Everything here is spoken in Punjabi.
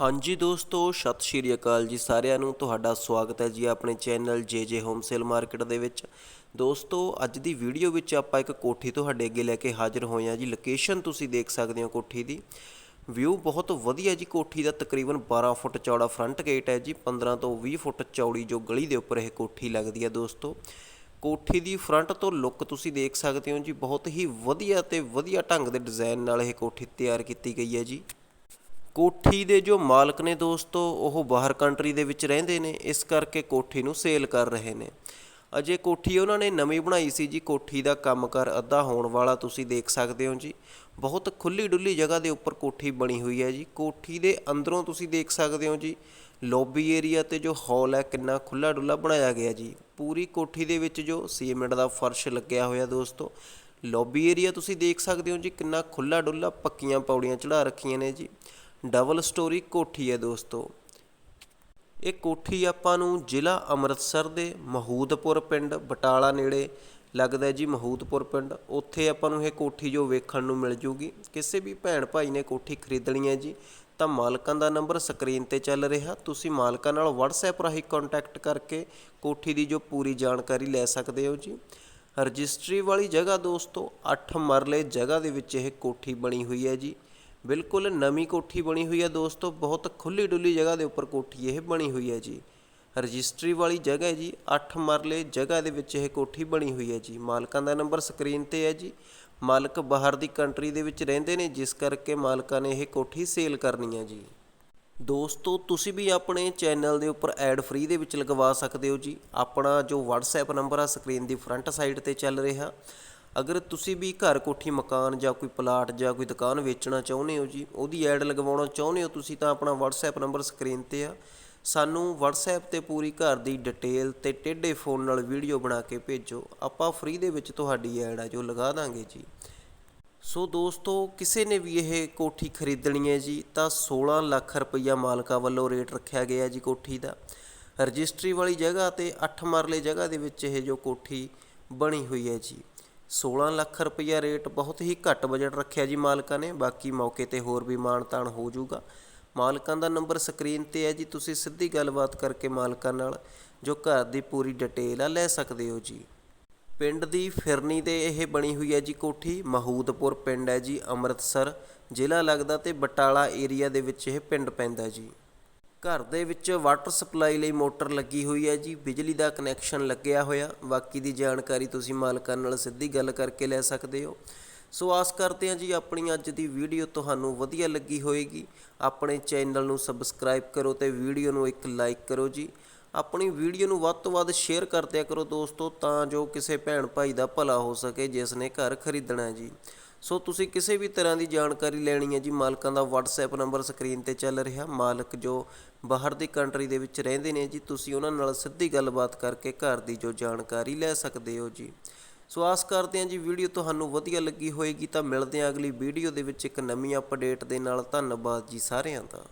ਹਾਂਜੀ ਦੋਸਤੋ, ਸਤਿ ਸ਼੍ਰੀ ਅਕਾਲ ਜੀ ਸਾਰਿਆਂ ਨੂੰ। ਤੁਹਾਡਾ ਸਵਾਗਤ ਹੈ ਜੀ ਆਪਣੇ channel JJ home sale market ਦੇ ਵਿੱਚ। ਦੋਸਤੋ, ਅੱਜ ਦੀ ਵੀਡੀਓ ਵਿੱਚ ਆਪਾਂ ਇੱਕ ਕੋਠੀ ਤੁਹਾਡੇ ਅੱਗੇ ਲੈ ਕੇ ਹਾਜ਼ਰ ਹੋਏ ਹਾਂ ਜੀ। ਲੋਕੇਸ਼ਨ ਤੁਸੀਂ ਦੇਖ ਸਕਦੇ ਹੋ ਕੋਠੀ ਦੀ। ਵਿਊ ਬਹੁਤ ਵਧੀਆ ਜੀ ਕੋਠੀ ਦਾ, ਤਕਰੀਬਨ 12 ਫੁੱਟ ਚੌੜਾ ਫਰੰਟ ਗੇਟ ਹੈ ਜੀ। 15 ਤੋਂ 20 ਫੁੱਟ ਚੌੜੀ ਜੋ ਗਲੀ ਦੇ ਉੱਪਰ ਇਹ ਕੋਠੀ ਲੱਗਦੀ ਹੈ ਦੋਸਤੋ। ਕੋਠੀ ਦੀ ਫਰੰਟ ਤੋਂ ਲੁੱਕ ਤੁਸੀਂ ਦੇਖ ਸਕਦੇ ਹੋ ਜੀ। ਬਹੁਤ ਹੀ ਵਧੀਆ ਤੇ ਵਧੀਆ ਢੰਗ ਦੇ ਡਿਜ਼ਾਈਨ ਨਾਲ ਇਹ ਕੋਠੀ ਤਿਆਰ ਕੀਤੀ ਗਈ ਹੈ ਜੀ। ਕੋਠੀ ਦੇ ਜੋ ਮਾਲਕ ਨੇ ਦੋਸਤੋ, ਉਹ ਬਾਹਰ ਕੰਟਰੀ ਦੇ ਵਿੱਚ ਰਹਿੰਦੇ ਨੇ, ਇਸ ਕਰਕੇ ਕੋਠੀ ਨੂੰ ਸੇਲ ਕਰ ਰਹੇ ਨੇ। ਅਜੇ ਕੋਠੀ ਉਹਨਾਂ ਨੇ ਨਵੀਂ ਬਣਾਈ ਸੀ ਜੀ, ਕੋਠੀ ਦਾ ਕੰਮਕਾਰ ਅੱਧਾ ਹੋਣ ਵਾਲਾ ਤੁਸੀਂ ਦੇਖ ਸਕਦੇ ਹੋ ਜੀ। ਬਹੁਤ ਖੁੱਲੀ ਡੁੱਲੀ ਜਗ੍ਹਾ ਦੇ ਉੱਪਰ ਕੋਠੀ ਬਣੀ ਹੋਈ ਹੈ ਜੀ। ਕੋਠੀ ਦੇ ਅੰਦਰੋਂ ਤੁਸੀਂ ਦੇਖ ਸਕਦੇ ਹੋ ਜੀ ਲੌਬੀ ਏਰੀਆ ਤੇ ਜੋ ਹਾਲ ਹੈ, ਕਿੰਨਾ ਖੁੱਲਾ ਡੁੱਲਾ ਬਣਾਇਆ ਗਿਆ ਜੀ। ਪੂਰੀ ਕੋਠੀ ਦੇ ਵਿੱਚ ਜੋ ਸੀਮੈਂਟ ਦਾ ਫਰਸ਼ ਲੱਗਿਆ ਹੋਇਆ ਦੋਸਤੋ ਲੌਬੀ ਏਰੀਆ ਤੁਸੀਂ ਦੇਖ ਸਕਦੇ ਹੋ ਜੀ, ਕਿੰਨਾ ਖੁੱਲਾ ਡੁੱਲਾ ਪੱਕੀਆਂ ਪੌੜੀਆਂ ਚੜਾ ਰੱਖੀਆਂ ਨੇ ਜੀ। ਡਬਲ ਸਟੋਰੀ ਕੋਠੀ ਹੈ ਦੋਸਤੋ। ਇਹ ਕੋਠੀ ਆਪਾਂ ਨੂੰ ਜ਼ਿਲ੍ਹਾ ਅੰਮ੍ਰਿਤਸਰ ਦੇ ਮਹੂਦਪੁਰ ਪਿੰਡ ਬਟਾਲਾ ਨੇੜੇ ਲੱਗਦਾ ਜੀ, ਮਹੂਦਪੁਰ ਪਿੰਡ। ਉੱਥੇ ਆਪਾਂ ਨੂੰ ਇਹ ਕੋਠੀ ਜੋ ਵੇਖਣ ਨੂੰ ਮਿਲ ਜੂਗੀ। ਕਿਸੇ ਵੀ ਭੈਣ ਭਾਈ ਨੇ ਕੋਠੀ ਖਰੀਦਣੀ ਹੈ ਜੀ, ਤਾਂ ਮਾਲਕਾਂ ਦਾ ਨੰਬਰ ਸਕਰੀਨ ਤੇ ਚੱਲ ਰਿਹਾ। ਤੁਸੀਂ ਮਾਲਕਾਂ ਨਾਲ WhatsApp ਰਾਹੀਂ ਕੰਟੈਕਟ ਕਰਕੇ ਕੋਠੀ ਦੀ ਜੋ ਪੂਰੀ ਜਾਣਕਾਰੀ ਲੈ ਸਕਦੇ ਹੋ ਜੀ। ਰਜਿਸਟਰੀ ਵਾਲੀ ਜਗ੍ਹਾ ਦੋਸਤੋ 8 ਮਰਲੇ ਜਗ੍ਹਾ ਦੇ ਵਿੱਚ ਇਹ ਕੋਠੀ ਬਣੀ ਹੋਈ ਹੈ ਜੀ। ਬਿਲਕੁਲ ਨਵੀਂ ਕੋਠੀ ਬਣੀ ਹੋਈ ਹੈ ਦੋਸਤੋ, ਬਹੁਤ ਖੁੱਲੀ ਡੁੱਲੀ ਜਗ੍ਹਾ ਦੇ ਉੱਪਰ ਕੋਠੀ ਇਹ ਬਣੀ ਹੋਈ ਹੈ ਜੀ। ਰਜਿਸਟਰੀ ਵਾਲੀ ਜਗ੍ਹਾ ਹੈ ਜੀ 8 ਮਰਲੇ ਜਗ੍ਹਾ ਦੇ ਵਿੱਚ ਇਹ ਕੋਠੀ ਬਣੀ ਹੋਈ ਹੈ ਜੀ। ਮਾਲਕਾਂ ਦਾ ਨੰਬਰ ਸਕਰੀਨ ਤੇ ਹੈ ਜੀ। ਮਾਲਕ ਬਾਹਰ ਦੀ ਕੰਟਰੀ ਦੇ ਵਿੱਚ ਰਹਿੰਦੇ ਨੇ, ਜਿਸ ਕਰਕੇ ਮਾਲਕਾਂ ਨੇ ਇਹ ਕੋਠੀ ਸੇਲ ਕਰਨੀ ਹੈ ਜੀ। ਦੋਸਤੋ, ਤੁਸੀਂ ਵੀ ਆਪਣੇ ਚੈਨਲ ਦੇ ਉੱਪਰ ਐਡ ਫ੍ਰੀ ਦੇ ਵਿੱਚ ਲਗਵਾ ਸਕਦੇ ਹੋ ਜੀ। ਆਪਣਾ ਜੋ WhatsApp ਨੰਬਰ ਆ, ਸਕਰੀਨ ਦੀ ਫਰੰਟ ਸਾਈਡ ਤੇ ਚੱਲ ਰਿਹਾ। ਅਗਰ ਤੁਸੀਂ ਵੀ ਘਰ ਕੋਠੀ ਮਕਾਨ ਜਾਂ ਕੋਈ ਪਲਾਟ ਜਾਂ ਕੋਈ ਦੁਕਾਨ ਵੇਚਣਾ ਚਾਹੁੰਦੇ ਹੋ ਜੀ, ਉਹਦੀ ਐਡ ਲਗਵਾਉਣਾ ਚਾਹੁੰਦੇ ਹੋ ਤੁਸੀਂ ਤਾਂ ਆਪਣਾ WhatsApp ਨੰਬਰ ਸਕਰੀਨ ਤੇ ਆ। ਸਾਨੂੰ WhatsApp ਤੇ ਪੂਰੀ ਘਰ ਦੀ ਡਿਟੇਲ ਤੇ ਟੇਢੇ ਫੋਨ ਨਾਲ ਵੀਡੀਓ ਬਣਾ ਕੇ ਭੇਜੋ। ਆਪਾਂ ਫ੍ਰੀ ਦੇ ਵਿੱਚ ਤੁਹਾਡੀ ਐਡ ਆ, ਜੋ ਲਗਾ ਦਾਂਗੇ ਜੀ। ਸੋ ਦੋਸਤੋ, ਕਿਸੇ ਨੇ ਵੀ ਇਹ ਕੋਠੀ ਖਰੀਦਣੀ ਹੈ ਜੀ, ਤਾਂ 16 ਲੱਖ ਰੁਪਈਆ ਮਾਲਕਾਂ ਵੱਲੋਂ ਰੇਟ ਰੱਖਿਆ ਗਿਆ ਜੀ ਕੋਠੀ ਦਾ। ਰਜਿਸਟਰੀ ਵਾਲੀ ਜਗ੍ਹਾ ਤੇ 8 ਮਰਲੇ ਜਗ੍ਹਾ ਦੇ ਵਿੱਚ ਇਹ ਜੋ ਕੋਠੀ ਬਣੀ ਹੋਈ ਹੈ ਜੀ। 16 ਲੱਖ ਰੁਪਈਆ ਰੇਟ ਬਹੁਤ ਹੀ ਘੱਟ ਬਜਟ ਰੱਖਿਆ ਜੀ ਮਾਲਕਾਂ ਨੇ। ਬਾਕੀ ਮੌਕੇ ਤੇ ਹੋਰ ਵੀ ਮਾਣ-ਤਾਣ ਹੋ ਜਾਊਗਾ। ਮਾਲਕਾਂ ਦਾ ਨੰਬਰ ਸਕਰੀਨ ਤੇ ਹੈ ਜੀ। ਤੁਸੀਂ ਸਿੱਧੀ ਗੱਲਬਾਤ ਕਰਕੇ ਮਾਲਕਾਂ ਨਾਲ ਜੋ ਘਰ ਦੀ ਪੂਰੀ ਡਿਟੇਲ ਆ ਲੈ ਸਕਦੇ ਹੋ ਜੀ। ਪਿੰਡ ਦੀ ਫਿਰਨੀ ਤੇ ਇਹ ਬਣੀ ਹੋਈ ਹੈ ਜੀ ਕੋਠੀ। ਮਹੂਦਪੁਰ ਪਿੰਡ ਹੈ ਜੀ, ਅੰਮ੍ਰਿਤਸਰ। ਜ਼ਿਲ੍ਹਾ ਲੱਗਦਾ ਤੇ ਬਟਾਲਾ ਏਰੀਆ ਦੇ ਵਿੱਚ ਇਹ ਪਿੰਡ ਪੈਂਦਾ ਜੀ। ਘਰ ਦੇ ਵਿੱਚ ਵਾਟਰ ਸਪਲਾਈ ਲਈ ਮੋਟਰ ਲੱਗੀ ਹੋਈ ਹੈ ਜੀ, ਬਿਜਲੀ ਦਾ ਕਨੈਕਸ਼ਨ ਲੱਗਿਆ ਹੋਇਆ। ਬਾਕੀ ਦੀ ਜਾਣਕਾਰੀ ਤੁਸੀਂ ਮਾਲਕਾਂ ਨਾਲ ਸਿੱਧੀ ਗੱਲ ਕਰਕੇ ਲੈ ਸਕਦੇ ਹੋ। ਸੋ ਆਸ ਕਰਦੇ ਹਾਂ ਜੀ, ਆਪਣੀ ਅੱਜ ਦੀ ਵੀਡੀਓ ਤੁਹਾਨੂੰ ਵਧੀਆ ਲੱਗੀ ਹੋਵੇਗੀ ਆਪਣੇ ਚੈਨਲ ਨੂੰ ਸਬਸਕ੍ਰਾਈਬ ਕਰੋ ਤੇ ਵੀਡੀਓ ਨੂੰ ਇੱਕ ਲਾਈਕ ਕਰੋ ਜੀ। ਆਪਣੀ ਵੀਡੀਓ ਨੂੰ ਵੱਧ ਤੋਂ ਵੱਧ ਸ਼ੇਅਰ ਕਰਦਿਆ ਕਰੋ ਦੋਸਤੋ, ਤਾਂ ਜੋ ਕਿਸੇ ਭੈਣ ਭਾਈ ਦਾ ਭਲਾ ਹੋ ਸਕੇ, ਜਿਸ ਨੇ ਘਰ ਖਰੀਦਣਾ ਜੀ। ਸੋ ਤੁਸੀਂ ਕਿਸੇ ਵੀ ਤਰ੍ਹਾਂ ਦੀ ਜਾਣਕਾਰੀ ਲੈਣੀ ਹੈ ਜੀ, ਮਾਲਕਾਂ ਦਾ WhatsApp ਨੰਬਰ ਸਕਰੀਨ ਤੇ ਚੱਲ ਰਿਹਾ। ਮਾਲਕ ਜੋ ਬਾਹਰ ਦੀ ਕੰਟਰੀ ਦੇ ਵਿੱਚ ਰਹਿੰਦੇ ਨੇ ਜੀ, ਤੁਸੀਂ ਉਹਨਾਂ ਨਾਲ ਸਿੱਧੀ ਗੱਲਬਾਤ ਕਰਕੇ ਘਰ ਦੀ ਜੋ ਜਾਣਕਾਰੀ ਲੈ ਸਕਦੇ ਹੋ ਜੀ। ਸੋ ਆਸ ਕਰਦੇ ਹਾਂ ਜੀ, ਵੀਡੀਓ ਤੁਹਾਨੂੰ ਵਧੀਆ ਲੱਗੀ ਹੋਏਗੀ ਤਾਂ ਮਿਲਦੇ ਹਾਂ ਅਗਲੀ ਵੀਡੀਓ ਦੇ ਵਿੱਚ ਇੱਕ ਨਵੀਂ ਅਪਡੇਟ ਦੇ ਨਾਲ। ਧੰਨਵਾਦ ਜੀ ਸਾਰਿਆਂ ਦਾ।